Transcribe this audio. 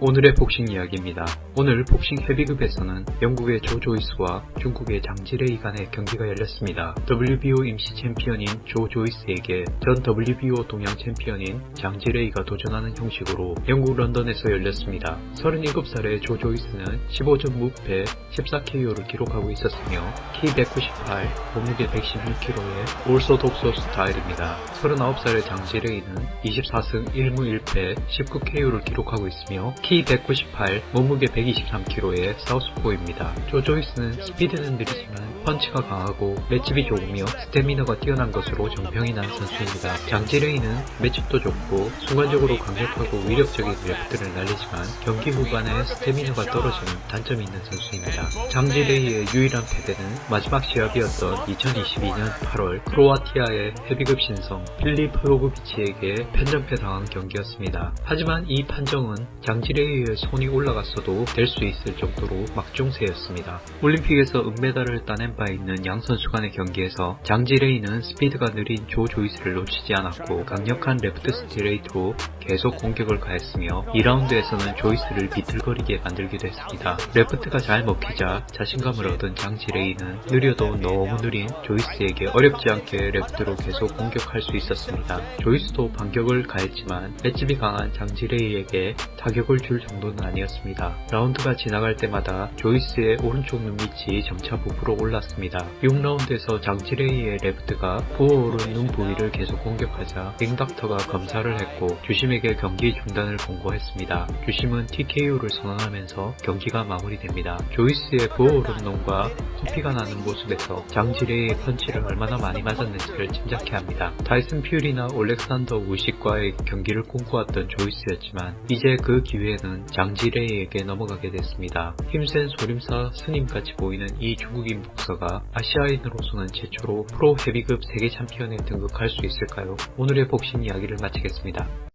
오늘의 복싱 이야기입니다. 오늘 복싱 헤비급에서는 영국의 조 조이스와 중국의 장지레이 간의 경기가 열렸습니다. WBO 임시 챔피언인 조 조이스에게 전 WBO 동양 챔피언인 장지레이가 도전하는 형식으로 영국 런던에서 열렸습니다. 37살의 조 조이스는 15전 무패 14KO를 기록하고 있었으며 키 198, 몸무게 111kg의 올소독소 스타일입니다. 39살의 장지레이는 24승 1무 1패 19KO를 기록하고 있으며 키 198, 몸무게 123kg의 사우스포입니다. 조 조이스는 스피드는 느리지만 펀치가 강하고 맷집이 좋으며 스태미너가 뛰어난 것으로 정평이 난 선수입니다. 장지레이는 맷집도 좋고 순간적으로 강력하고 위력적인 레프트를 날리지만 경기 후반에 스태미너가 떨어지는 단점이 있는 선수입니다. 장지레이의 유일한 패배는 마지막 시합이었던 2022년 8월 크로아티아의 헤비급 신성 필립 로그비치에게 편전패 당한 경기였습니다. 하지만 이 판정은 장지레이의 손이 올라갔어도 될 수 있을 정도로 막중세였습니다. 올림픽에서 은메달을 따낸 바 있는 양 선수 간의 경기에서 장지레이는 스피드가 느린 조 조이스를 놓치지 않았고 강력한 레프트 스트레이트로 계속 공격을 가했으며 2라운드에서는 조이스를 비틀거리게 만들기도 했습니다. 레프트가 잘 먹히자 자신감을 얻은 장지 레이는 느려도 너무 느린 조이스에게 어렵지 않게 레프트로 계속 공격할 수 있었습니다. 조이스도 반격을 가했지만 맷집이 강한 장지 레이에게 타격을 줄 정도는 아니었습니다. 라운드가 지나갈 때마다 조이스의 오른쪽 눈밑이 점차 부풀어 올랐습니다. 6라운드에서 장지레이의 레프트가 부어오른 눈 부위를 계속 공격하자 링닥터가 검사를 했고 주심에 게 경기 중단을 공고했습니다. 주심은 TKO를 선언하면서 경기가 마무리됩니다. 조이스의 부어오른 눈과 코피가 나는 모습에서 장지레이의 펀치를 얼마나 많이 맞았는지를 짐작케 합니다. 타이슨 퓨리나 올렉산더 우식과의 경기를 꿈꿔왔던 조이스였지만 이제 그 기회는 장지레이에게 넘어가게 됐습니다. 힘센 소림사 스님같이 보이는 이 중국인 복서가 아시아인으로서는 최초로 프로 헤비급 세계 챔피언에 등극할 수 있을까요? 오늘의 복싱 이야기를 마치겠습니다.